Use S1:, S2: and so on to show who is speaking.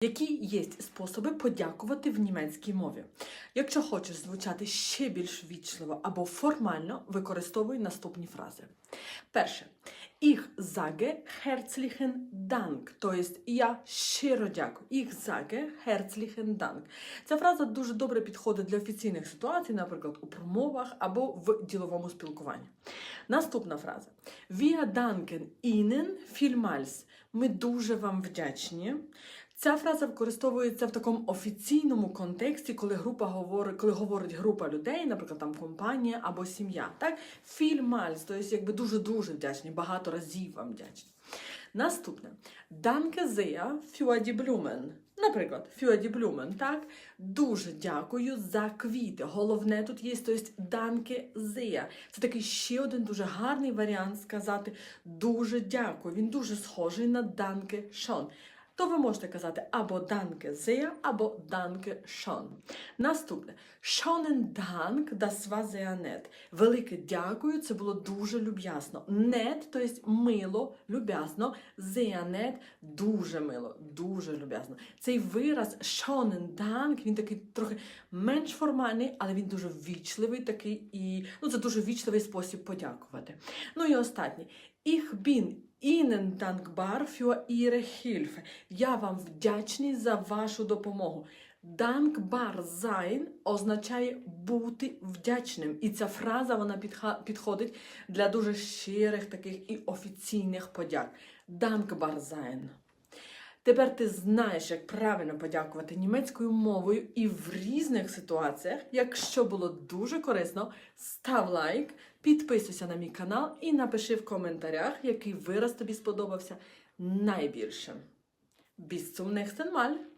S1: Які є способи подякувати в німецькій мові? Якщо хочеш звучати ще більш вічливо або формально, використовуй наступні фрази. Перше. Ich sage herzlichen Dank, тобто я щиро дякую. Ich sage herzlichen Dank. Ця фраза дуже добре підходить для офіційних ситуацій, наприклад, у промовах або в діловому спілкуванні. Наступна фраза. Wir danken Ihnen vielmals. Ми дуже вам вдячні. Ця фраза використовується в такому офіційному контексті, коли група говорить, коли говорить група людей, наприклад, там компанія або сім'я. Так, фільмальс, тобто якби дуже дуже вдячні, багато разів вам вдячні. Наступне sehr für die Blumen. Наприклад, die Blumen, так? Дуже дякую за квіти. Головне тут є тобто, danke sehr. Це такий ще один дуже гарний варіант сказати дуже дякую. Він дуже схожий на danke schön то ви можете казати або danke sehr, або danke schön. Наступне. Schönen Dank, das war sehr. Велике дякую, це було дуже люб'язно. Nett, то есть мило, люб'язно. Sehr nett, дуже мило, дуже люб'язно. Цей вираз schönen Dank, він такий трохи менш формальний, але він дуже вічливий такий і ну, це дуже вічливий спосіб подякувати. Ну і останній. Ich bin Ihnen dankbar für Ihre Hilfe. Я вам вдячний за вашу допомогу. Dankbar sein означає бути вдячним. І ця фраза вона підходить для дуже щирих таких і офіційних подяк. Dankbar sein. Тепер ти знаєш, як правильно подякувати німецькою мовою і в різних ситуаціях. Якщо було дуже корисно, став лайк, підписуйся на мій канал і напиши в коментарях, який вираз тобі сподобався найбільше. Bis zum nächsten!